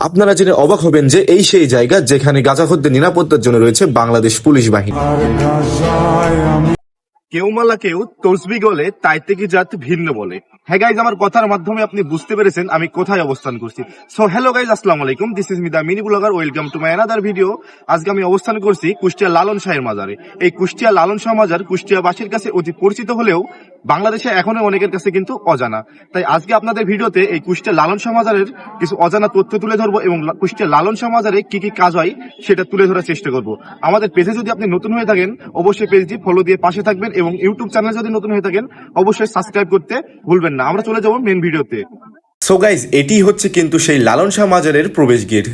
আপনারা জেনে অবাক হবেন যে এই সেই জায়গা যেখানে গাজাখদ্দের নিরাপত্তার জন্য রয়েছে বাংলাদেশ পুলিশ বাহিনী। কেউ মালা কেউ তসবি গলে তাই থেকে জাত ভিন্ন বলে। হ্যাঁ গাইজ আমার কথার মাধ্যমে আপনি বুঝতে পেরেছেন আমি কোথায় অবস্থান করছি। সো হ্যালো গাইজ আসসালামু আলাইকুম। This is Mida mini blogger welcome to my another video আজকে আমি অবস্থান করছি কুষ্টিয়া লালন শাহের মাজারে। এই কুষ্টিয়া লালন শাহ মাজার কুষ্টিয়াবাসীর কাছে অতি পরিচিত হলেও বাংলাদেশে এখনও অনেকের কাছে কিন্তু অজানা। তাই আজকে আপনাদের ভিডিওতে এই কুষ্টিয়া লালন সমাজারের কিছু অজানা তথ্য তুলে ধরবো এবং কুষ্টিয়া লালন সমাজারে কি কি কাজ হয় সেটা তুলে ধরার চেষ্টা করব। আমাদের পেজে যদি আপনি নতুন হয়ে থাকেন, অবশ্যই পেজটি ফলো দিয়ে পাশে থাকবেন এবং ইউটিউব চ্যানেল যদি নতুন হয়ে থাকেন, অবশ্যই সাবস্ক্রাইব করতে ভুলবেন না। আমরা চলে যাব মেন ভিডিওতে। সো গাইজ এটি হচ্ছে কিন্তু সেই লালন শাহ মাজারের প্রবেশ গেট।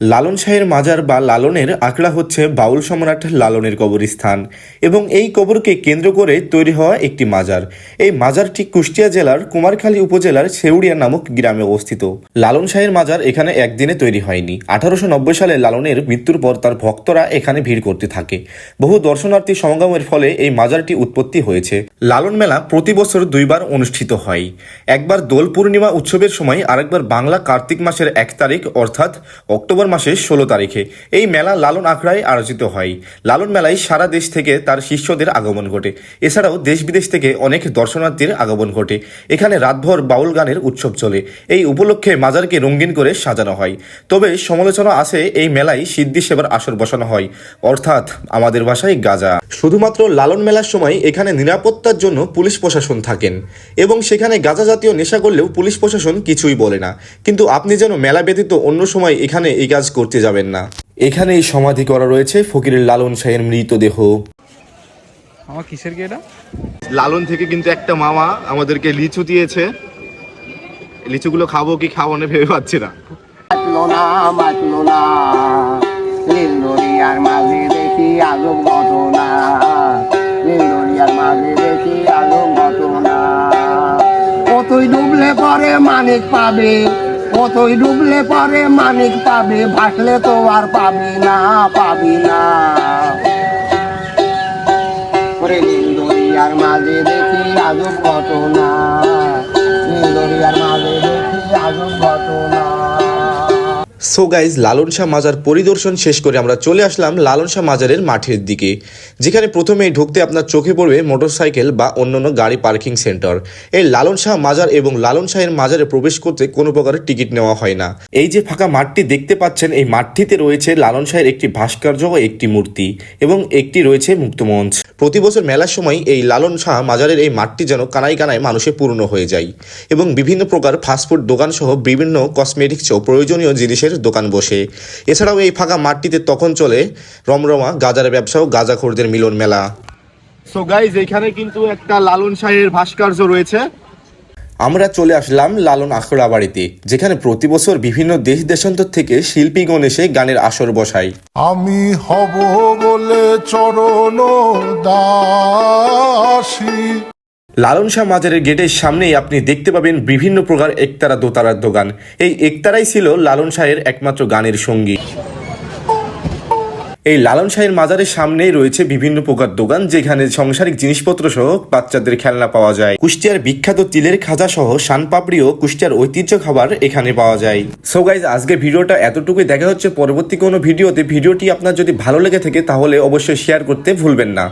লালন শাহের মাজার বা লালনের আঁকড়া হচ্ছে বাউল সম্রাট লালনের কবরস্থান এবং এই কবরকে কেন্দ্র করে তৈরি হওয়া একটি মাজার। এই মাজারটি কুষ্টিয়া জেলার কুমারখালী উপজেলার ছেউড়িয়া নামক গ্রামে অবস্থিত। লালন শাহের মাজার এখানে একদিনে তৈরি হয়নি। আঠারোশো নব্বই সালে লালনের মৃত্যুর পর তার ভক্তরা এখানে ভিড় করতে থাকে। বহু দর্শনার্থী সমাগমের ফলে এই মাজারটি উৎপত্তি হয়েছে। লালন মেলা প্রতি বছর দুইবার অনুষ্ঠিত হয়। একবার দোল পূর্ণিমা উৎসবের সময়, আরেকবার বাংলা কার্তিক মাসের এক তারিখ, অর্থাৎ অক্টোবর মাসের ষোলো তারিখে। এই মেলা লালন আখড়ায় আয়োজিত হয়। লালন মেলায় সারা দেশ থেকে তার শিষ্যদের আগমন ঘটে। এছাড়াও দেশ বিদেশ থেকে অনেক দর্শনার্থীর আগমন ঘটে। এখানে রাতভর বাউল গানের উৎসব চলে। এই উপলক্ষে মাজারকে রঙিন করে সাজানো হয়। তবে সমালোচনা আছে এই মেলায় সিদ্ধি সেবার আসর বসানো হয়। অর্থাৎ আমাদের ভাষায় গাজা। শুধুমাত্র লালন মেলার সময় এখানে নিরাপত্তার জন্য পুলিশ প্রশাসন থাকেন। এবং সেখানে গাজা জাতীয় নেশা করলেও পুলিশ প্রশাসন কিছুই বলে না। কিন্তু আপনি যেন মেলা ব্যতীত অন্য সময় এখানে এই কাজ করতে যাবেন না। এখানেই সমাধি করা রয়েছে ফকিরের লালন শাহের মৃতদেহ। আমার কিসের এটা? লালন থেকে কিন্তু একটা মামা আমাদেরকে লিচু দিয়েছে। লিচুগুলো খাব কি খাব না ভেবে পাচ্ছি না। মাঝে দেখি আজব ঘটনা। নীল দরিয়ার মাঝে দেখি আজব ঘটনা। কতই ডুবলে পরে মানিক পাবে কতই ডুবলে পরে মানিক পাবি, ভাসলে তো আর পাবি না পাবি না। মাঝে দেখি আজব ঘটনা দরিয়ার মাঝে দেখি আজব ঘটনা। সো গাইজ লালন শাহ মাজার পরিদর্শন শেষ করে আমরা চলে আসলাম লালন শাহ মাজারের মাঠের দিকে, যেখানে প্রথমেই ঢুকতে আপনার চোখে পড়বে মোটরসাইকেল বা অন্যান্য গাড়ি পার্কিং সেন্টার। এই লালন শাহ মাজার এবং লালন শাহের মাজারে প্রবেশ করতে কোনো প্রকারের টিকিট নেওয়া হয় না। এই যে ফাঁকা মাঠটি দেখতে পাচ্ছেন, এই মাঠটিতে রয়েছে লালন শাহের একটি ভাস্কর্য ও একটি মূর্তি এবং একটি রয়েছে মুক্তমঞ্চ। প্রতি বছর মেলার সময় এই লালন শাহ মাজারের এই মাঠটি যেন কানায় কানায় মানুষে পূর্ণ হয়ে যায় এবং বিভিন্ন প্রকার ফাস্টফুড দোকান সহ বিভিন্ন কসমেটিক্স ও প্রয়োজনীয় জিনিসের দোকান বসে। এছাড়াও এই ফাঁকা মাঠটিতে তখন চলে রমরমা গাজার ব্যবসা ও গাঁজাখোরদের মিলন মেলা। সো গাইজ এখানে কিন্তু একটা লালন শাহের ভাস্কর্য রয়েছে। আমরা চলে আসলাম লালন আখড়া বাড়িতে যেখানে প্রতি বছর বিভিন্ন দেশ দেশান্তর থেকে শিল্পীগণ এসে গানের আসর বসায়। আমি হব বলে চরণ দাসী। লালন শাহ মাজারের গেটের সামনেই আপনি দেখতে পাবেন বিভিন্ন প্রকার একতারা দোতারার দোকান। এই একতারাই ছিল লালন শাহের একমাত্র গানের সঙ্গী। এই লালন শাহের মাজারের সামনেই রয়েছে বিভিন্ন প্রকার দোকান, যেখানে সংসারিক জিনিসপত্র সহ বাচ্চাদের খেলনা পাওয়া যায়। কুষ্টিয়ার বিখ্যাত তিলের খাজা সহ শানপাপড়ি ও কুষ্টিয়ার ঐতিহ্য খাবার এখানে পাওয়া যায়। সো গাইজ আজকে ভিডিওটা এতটুকুই। দেখা হচ্ছে পরবর্তী কোনো ভিডিওতে। ভিডিওটি আপনার যদি ভালো লেগে থাকে, তাহলে অবশ্যই শেয়ার করতে ভুলবেন না।